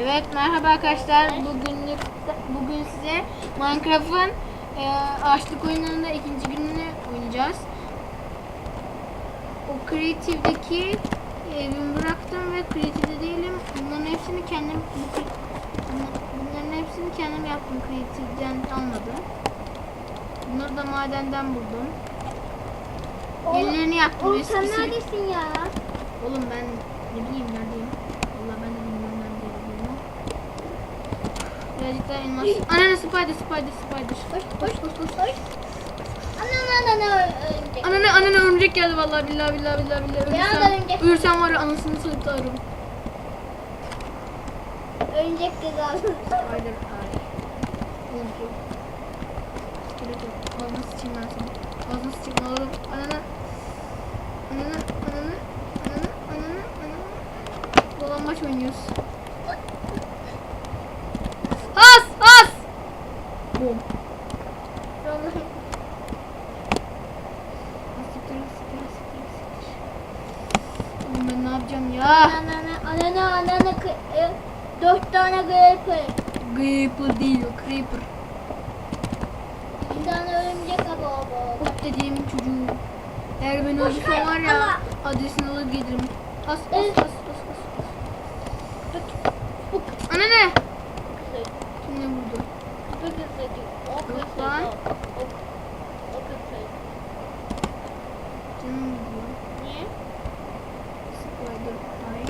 Evet merhaba arkadaşlar. Bugünlük bugün size Minecraft'ın e, ağaçlık oyununda ikinci gününü oynayacağız. O Creative'deki evimi bıraktım ve Creative'de değilim. Bunların hepsini kendim bu, bunların hepsini kendim yaptım. Creative'den almadım. Bunları da madenden buldum. Yenilerini yaptım. Oğlum sen neredesin ya? Oğlum ben ne bileyim neredeyim. Valla ben de bilmiyorum neredeyim. Birazcık daha elmas. Ananı spider spider spider. Koş koş koş koş koş. Ana ana ana örümcek. Ananı ananı örümcek geldi vallahi billahi billahi billahi billahi. Ya Ölürsem, örümcek. ölürsem var ya anasını sırtlarım. Örümcek cezası. Spider ay. Oğlum bu. İskelet yok. Ağzına sıçayım ben seni. Ağzına sıçayım oğlum. Ananı. Ananı ananı ananı ananı ananı. Dolambaç oynuyoruz. Has has. Bom. Vallahi. Siktir, siktir, siktir, siktir. Oğlum ben ne yapacağım ya? Ana ana ana ana ana kı- e, dört tane creeper. Creeper değil o creeper. Bir tane örümcek abi abi. Hop dediğim çocuğu. Eğer beni Boş öldürse ver, var ya ama- adresini alır gelirim. Has has Evet. has has has. Ana ne? Kim ne vurdu? Yok lan. Canım gidiyor. Niye? Spider Eye.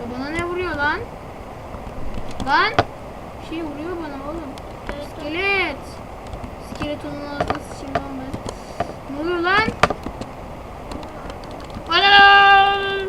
Ya bana ne vuruyor lan? Lan? Bir şey vuruyor bana oğlum. İskelet. İskeletonun ağzına sıçayım lan ben. Ne oluyor lan? Anam!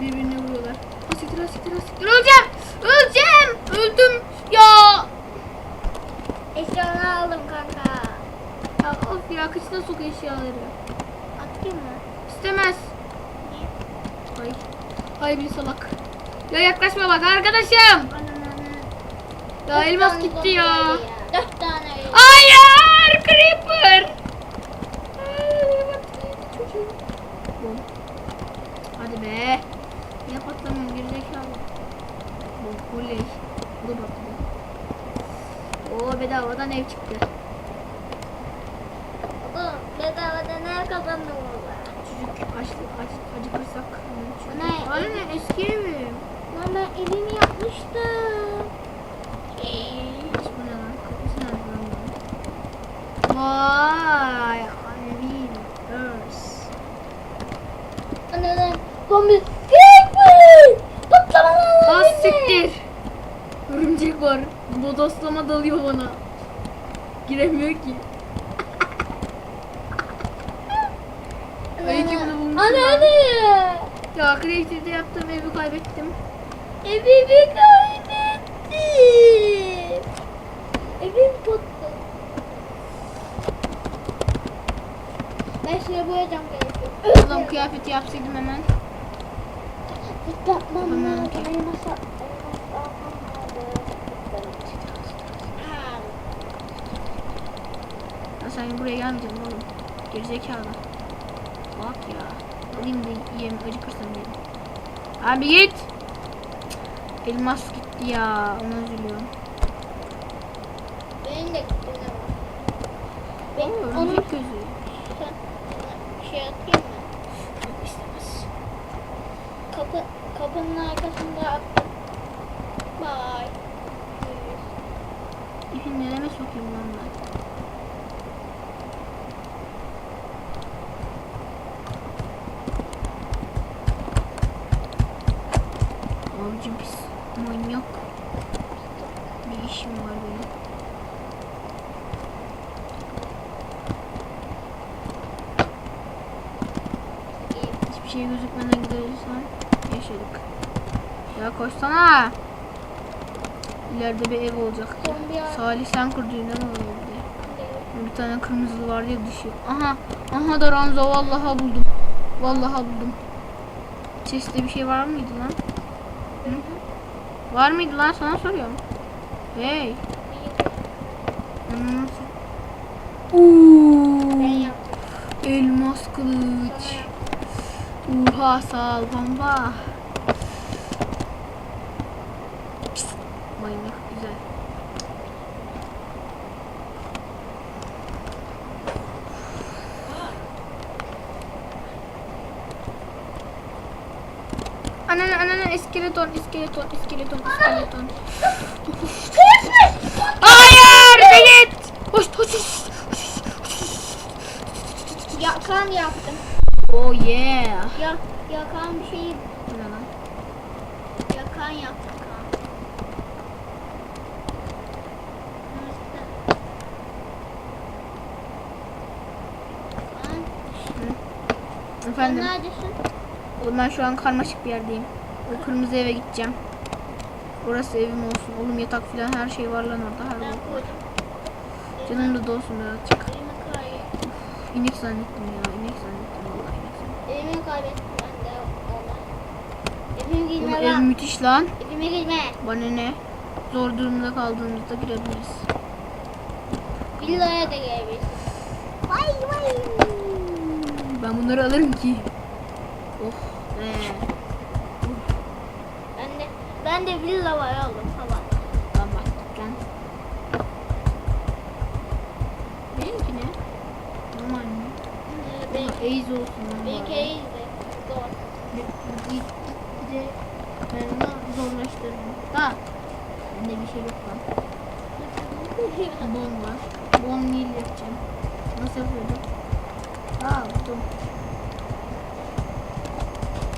Birbirine vuruyorlar. Asiktir asiktir asiktir. Öleceğim! Öleceğim! Öldüm! Ya! Eşyalarını aldım kanka. Ya of ya kıçına sok eşyaları. Atayım mı? İstemez. Niye? Ay. Ay bir salak. Ya yaklaşma bak arkadaşım. Ya elmas gitti ya. Dört tane. Hayır creeper. Hadi be. Niye patlamıyorum gerizekalı. Bom oley. Bu da patladı. Oo bedavadan ev çıktı. Oğlum bedavada ne kazandım valla? Çocuk aç, acıkırsak. Ana, Ana ne eski evim. Lan ben evimi yapmıştım. Hiç bu ne lan? Kapısı nerede lan bunun? Vay. Anvil. Earth. Anne zombi. Creeper! Patlamalar Az siktir. Örümcek var. Bodoslama dalıyor bana. Giremiyor ki. Ben. anne. Ya Creative'de yaptığım evi kaybettim. Evimi kaybettim. Evim patladı. Ben şuraya boyayacağım gerekiyor. Adam kıyafeti yapsaydım hemen. Yapmam Yapamıyorum lazım. Elmas sen buraya gelmeyeceksin oğlum. Gerizekalı. Bak ya. Alayım da yiyeyim acıkırsam yerim. Abi git. Elmas gitti ya. Ona üzülüyorum. Benim de gittim ama. Ben Oo, onu örümcek gözü. sen şey atayım mı? Çok istemez. Kapı, kapının arkasında attım. Bye. İpin nereme sokayım lan ben? Avcı pis manyak. Bir işim var benim. Hiçbir şey gözükmeden gidersen yaşadık. Ya koşsana. İleride bir ev olacak. Salih sen kurdun değil mi o evde? Bir tane kırmızı var ya düşüyor. Aha. Aha da Ranza vallahi buldum. Vallahi buldum. Chest'te bir şey var mıydı lan? Hı? Var mıydı lan sana soruyorum. Hey. Uuu. yaptım. Elmas kılıç. Uha sağ ol bomba. Manyak güzel. Ananı ananı iskeleton iskeleton iskeleton iskeleton. Hayır bir git. Hoş hoş. Yakan yaptım. Oh yeah. Ya, yakan bir şey Bu ne lan? yakan yaptım. Sen Efendim. neredesin? Oğlum ben şu an karmaşık bir yerdeyim. O kırmızı eve gideceğim. Orası evim olsun. Oğlum yatak falan her şey var lan orada. Her Ben koydum. Canım da dolsun birazcık. İnek zannettim ya. İnek zannettim vallahi inek zannettim. Elimi kaybettim ben de ona. Evime Oğlum girme ev lan. müthiş lan. Evime girme. Bana ne? Zor durumda kaldığımızda girebiliriz. Villaya da gelebilirsin. Vay vay. Ben bunları alırım ki. Oh be. Ben de ben de villa var oğlum Ace olsun bari. iyiydi. Zor. Bir, de ben onu zorlaştırdım. Ha. Bende bir şey yok lan. Bon var. Bon nil yapacağım. Nasıl yapıyordum? Aa buldum.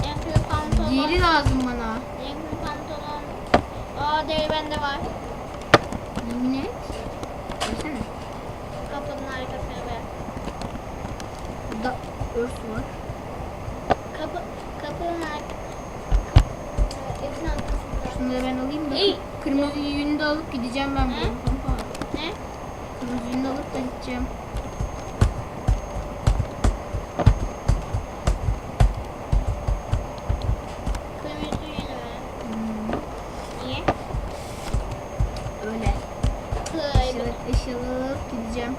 Renkli pantolon. Diğeri lazım bana. Renkli pantolon. Aa deri bende var. Yemin et. Versene. Kapının arkasına ver. Örs var. Kapı kapının arkasına. Evin arkasında. Şunu da ben alayım da. İyi. Kırmızı yünü de alıp gideceğim ben. Ne? Kırmızı yünü de alıp da gideceğim. Kırmızı yünü ver. Hmm, Niye? öyle. Kırmızı. Evet eşyaları alıp gideceğim.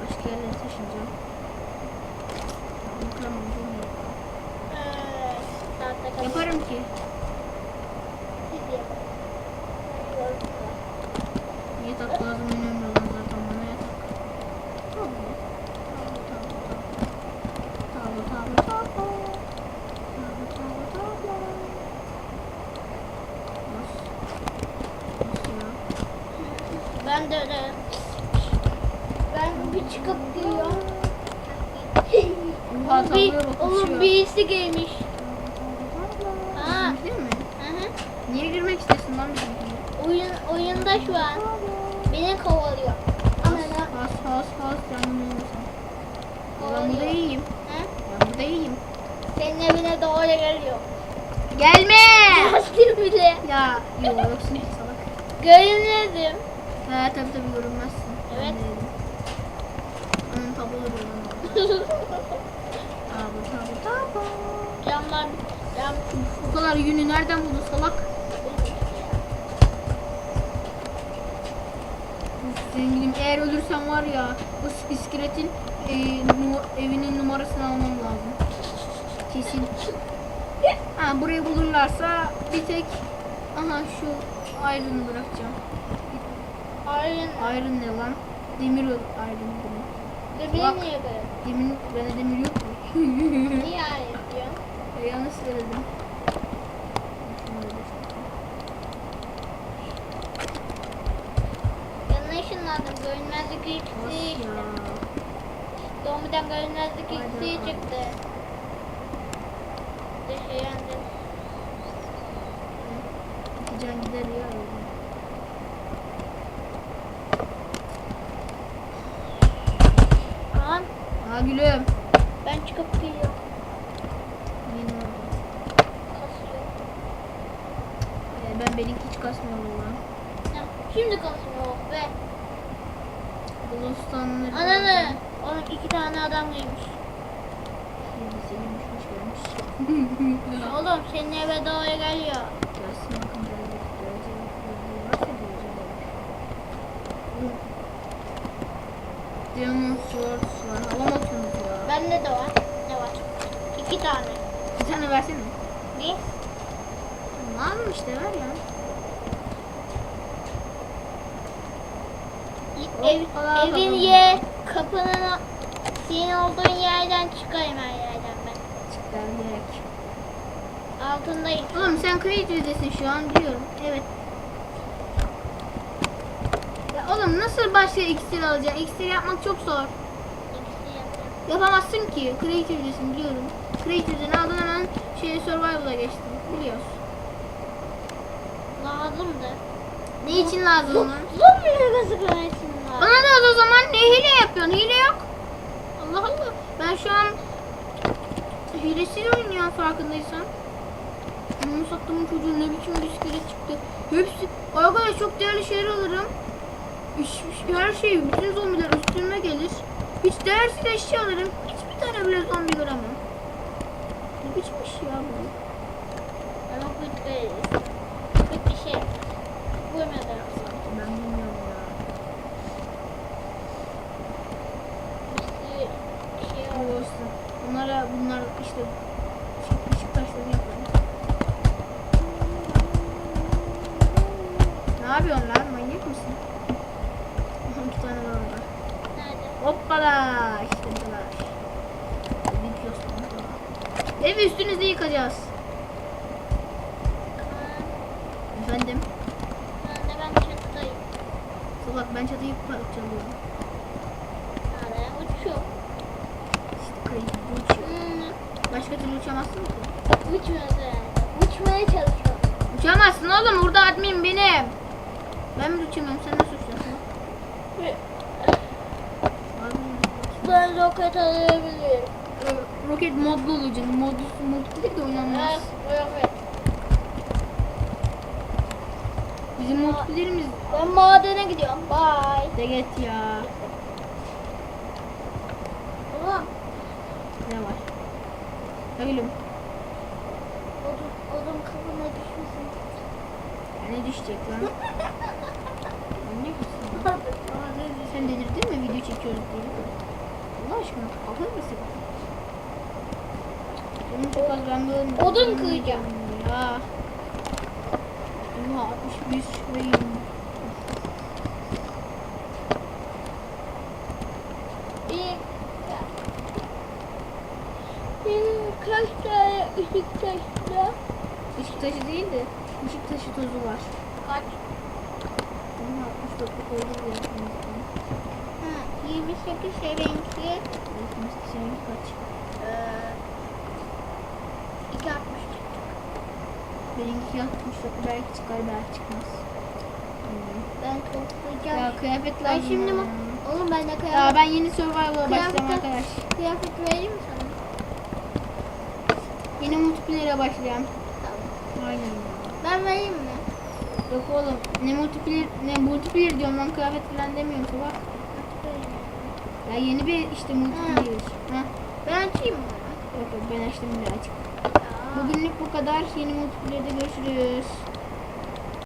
Başka yerlere taşınacağım. Bakalım olur mu? Evet. Tahta kapı. Yaparım ki. Siz yapın. Yatak lazım önemli olan zaten bana yatak. Tabii. Tabii tabii tabii. Tabii tabii tabii. Tabii tabii. Nasıl? Nasıl ya? Ben de öyle. Ben bir çıkıp geliyorum. Oha Oğlum, bir, uçuyor. birisi gelmiş. Ha. Değil mi? Niye girmek istiyorsun lan? Oyun oyunda şu an. Beni kovalıyor. Has has canım olmasın. Ben burada iyiyim. Ha? Ben burada iyiyim. Senin evine doğru geliyor. Gelme! Bastım bile. ya yok yoksun salak. Görünmedim. He tabi tabi görünmezsin. Evet. Onun tabloları olan. Kadar yünü nereden buldu salak? Zenginim eğer ölürsem var ya bu iskeletin e, nu- evinin numarasını almam lazım. Kesin. Ha burayı bulurlarsa bir tek aha şu iron'ı bırakacağım. Aynen. Iron ne lan? Demir iron demir. Bebeği niye böyle? Demir, bende demir yok mu? Niye ayrı diyorsun? E, yanlış söyledim. Görünmezlik işte. ya. Doğumdan görünmezlik iksiri çıktı. Şey yandı. Can gider ya. öyle. Kaan Aa gülüm. ben çıkıp. Kasıyor. Ee, ben benimki hiç kasmıyor lan. Şimdi kasıyor oh be. Glostanları. Ananı. Oğlum iki tane adam gelmiş. Oğlum senin eve doğru geliyor. Demon Swords var. Atıyorsunuz ya? Bende de var. Ne var? İki tane. Bir tane versene. Ne? Mı işte ver ya. Ev, evin ye kapının senin olduğun yerden çıkayım her yerden ben. Çıkar direkt. Altındayım. Oğlum sen Creative'desin şu an biliyorum. Evet. Ya oğlum nasıl başka iksir alacaksın? İksir yapmak çok zor. Yapamazsın ki. Creative'desin biliyorum. Creative'den aldın hemen şey Survival'a geçtin. Biliyoruz. Lazımdı. Ne için lazım ona? Zombi gazı kırarsın Bana da o zaman ne hile yapıyorsun? Hile yok. Allah Allah. Ben şu an hilesiyle oynuyorum farkındaysan. Onu sattığımın çocuğu ne biçim bir iskelet çıktı. Hepsi arkadaş çok değerli şeyler alırım. Hiç- Her şey bütün zombiler üstüme gelir. Hiç değersiz eşya alırım. Hiçbir tane bile zombi göremem. Ne biçim iş ya bu? Ama kötü. Kötü bir şey. Vurmadan sanki. Ben bilmiyorum ya. Bir sürü şey oldu. Olsun. Bunlara bunlar işte ışık, ışık taşları yapalım. Ne yapıyorsun lan? Manyak mısın? İki tane var orada. Hoppala! İşte bunlar. Var. Evi üstünüzde yıkacağız. Efendim? Ben de ben çatıdayım. Salak ben çatıyı parçalıyorum. Nerede? Uçuyorum. İşte kayıp uçuyor. Hmm. Başka türlü uçamazsın ki. Herhalde. Uçmaya çalışıyorum. Uçamazsın oğlum. Burada admin benim. Ben mi uçamıyorum? Sen nasıl? Admin. Ben roket alabilirim. Roket modlu olacaksın. Mod, mod değil de oynanmaz. Evet. Bizim modlarımız Ben madene gidiyorum. Bye. de get ya. Oğlum. Ne var? Öylüm. Odun, odun kafana düşmesin. Ne düşecek lan? Manyak mısın? Sen delirdin mi video çekiyoruz diye? Allah aşkına kafayı mı sıktın? Canım çok az ben böyle... Odun kıracağım. Ya. Oha 61 ve 20. Bir, bir kaç tane ışık taşla? Işık taşı değil de ışık taşı tozu var. Kaç? Oha 69 koydum ya. Ha, 28 seninki. Senin kaç? Ee, 260. Benimki 69 belki çıkar belki çıkmaz. Hmm. Ben toplayacağım. Ya kıyafet ben lazım şimdi ya. mi? Oğlum ben de Ya kıyafet, ben yeni Survival'a Kıyafet- başlayacağım arkadaş. kıyafet vereyim mi sana? Yeni multiplayer'e başlayacağım. Tamam. Aynen. Ben vereyim mi? Yok oğlum ne multiplayer ne multiplayer diyorum lan kıyafet falan demiyorum sabah. Ya yeni bir işte multiplayer. Ha. Ben açayım mı? Yok yok ben açtım. Ya. Bugünlük bu kadar. Yeni multiplayer'de görüşürüz.